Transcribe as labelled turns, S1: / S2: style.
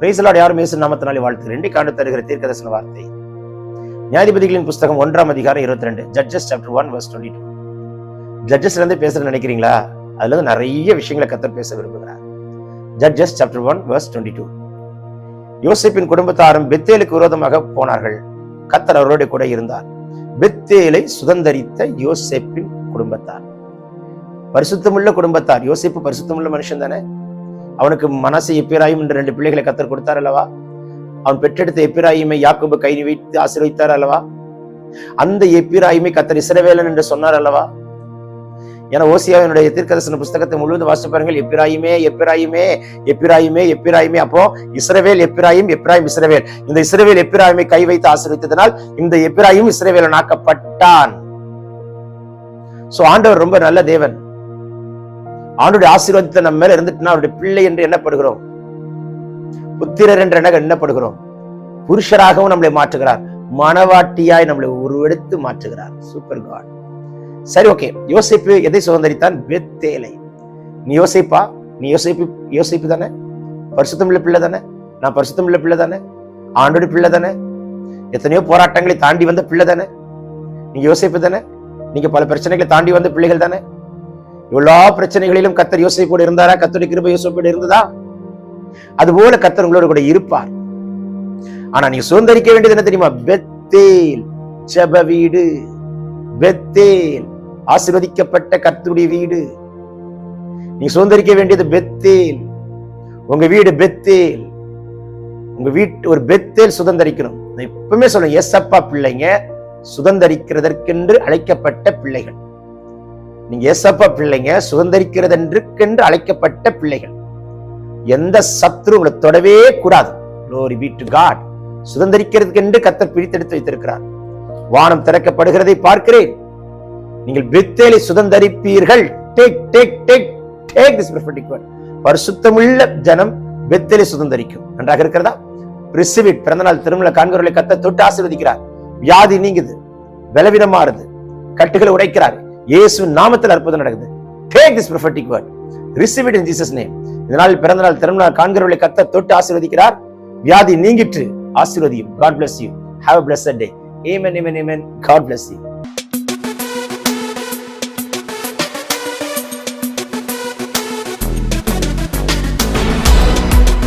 S1: பிரைசலாட் யாரும் இயேசு நாமத்தினாலே வாழ்த்துகிறேன் இன்றைக்கு ஆண்டு தருகிற தீர்க்கதர்சன வார்த்தை. நியாயாதிபதிகளின் புஸ்தகம் ஒன்றாம் அதிகாரம் இருபத்தி ரெண்டு Judges chapter one verse twenty two ஜட்ஜஸ்ல இருந்து பேசுறது நினைக்கிறீங்களா? அதுல இருந்து நிறைய விஷயங்களை கத்தர் பேச விரும்புகிறார். Judges chapter one verse twenty two யோசிப்பின் குடும்பத்தாரும் பெத்தேலுக்கு விரோதமாக போனார்கள். கத்தர் அவரோடு கூட இருந்தார். பெத்தேலை சுதந்திரித்த யோசிப்பின் குடும்பத்தார். பரிசுத்தமுள்ள குடும்பத்தார். யோசிப்பு பரிசுத்தமுள்ள மனுஷன் தானே? அவனுக்கு மனசு எப்பிராயும் என்று ரெண்டு பிள்ளைகளை கத்தர் கொடுத்தார் அல்லவா? அவன் பெற்றெடுத்த எப்பிராயுமை யாக்கோபு கை வைத்து ஆசீர்வதித்தார் அல்லவா? அந்த எப்பிராயுமை கத்தர் இஸ்ரவேலன் என்று சொன்னார் அல்லவா? ஏன்னா ஓசியாவினுடைய தீர்க்கதர்சன புஸ்தகத்தை முழுவதும் வாசித்து பாருங்கள். எப்பிராயுமே எப்பிராயுமே எப்பிராயுமே எப்பிராயுமே. அப்போ இஸ்ரவேல் எப்பிராயும் எப்பிராயும் இஸ்ரவேல். இந்த இஸ்ரவேல் எப்பிராயுமே கை வைத்து ஆசீர்வதித்ததனால் இந்த எப்பிராயும் இஸ்ரவேலன் ஆக்கப்பட்டான். சோ ஆண்டவர் ரொம்ப நல்ல தேவன். ஆண்டுடைய ஆசீர்வாதத்தை நம்ம மேல இருந்துட்டுனா அவருடைய பிள்ளை என்று எண்ணப்படுகிறோம். புத்திரர் என்று எண்ணப்படுகிறோம். புருஷராகவும் நம்மளை மாற்றுகிறார். மனவாட்டியாய் நம்மளை உருவெடுத்து மாற்றுகிறார். சூப்பர் காட் சரி ஓகே யோசிப்பு எதை சுதந்திரித்தான்? வெத்தேலை நீ யோசிப்பா? நீ யோசிப்பு யோசிப்பு தானே? பரிசுத்தமுள்ள பிள்ளை தானே? நான் பரிசுத்தமுள்ள பிள்ளை தானே? ஆண்டோட பிள்ளை தானே? எத்தனையோ போராட்டங்களை தாண்டி வந்த பிள்ளை தானே? நீங்க யோசிப்பு தானே? நீங்க பல பிரச்சனைகளை தாண்டி வந்த பிள்ளைகள் தானே? எல்லா பிரச்சனைகளிலும் கத்தர் யோசிப்போடு இருந்தாரா? கத்தருடைய கிருபை யோசிப்போடு இருந்ததா? அதுபோல கத்தர் உங்களோட கூட இருப்பார். ஆனா நீங்க சுதந்திரிக்க வேண்டியது என்ன தெரியுமா? பெத்தேல் ஜப வீடு. பெத்தேல் ஆசிர்வதிக்கப்பட்ட கத்துடைய வீடு. நீ சுதந்திரிக்க வேண்டியது பெத்தேல். உங்க வீடு பெத்தேல். உங்க வீட்டு ஒரு பெத்தேல் சுதந்திரிக்கணும். எப்பவுமே சொல்லுங்க எஸ் அப்பா பிள்ளைங்க சுதந்திரிக்கிறதற்கென்று அழைக்கப்பட்ட பிள்ளைகள். நீங்க ஏசப்ப பிள்ளைங்க சுதந்திரிக்கிறதென்றுக்கென்று அழைக்கப்பட்ட பிள்ளைகள். எந்த சத்ரு உங்களை தொடவே கூடாது. Glory be to God. சுதந்திரிக்கிறதுக்கென்று கத்தர் பிரித்தெடுத்து வைத்திருக்கிறார். வானம் திறக்கப்படுகிறதை பார்க்கிறேன். நீங்கள் பெத்தேலை சுதந்தரிப்பீர்கள். Take take take take this prophetic word பரிசுத்தமுள்ள ஜனம் பெத்தேலை சுதந்தரிக்கும். நன்றாக இருக்கிறதா? ரிசிவிட் பிறந்தநாள் திருமண காண்கிறவர்களை கத்த தொட்டு ஆசீர்வதிக்கிறார். வியாதி நீங்குது. பலவீனமாறுது. கட்டுகளை உடைக்கிறார். இயேசு நாமத்தில் அற்புதம் நடக்குது take this prophetic word receive it in Jesus name இதனால் பிறந்த நாள் திருநாள் காண்கிறவர்களை கத்த தொட்டு ஆசீர்வதிக்கிறார் வியாதி நீங்கிட்டு ஆசீர்வதியும் God bless you have bless day amen amen amen God bless you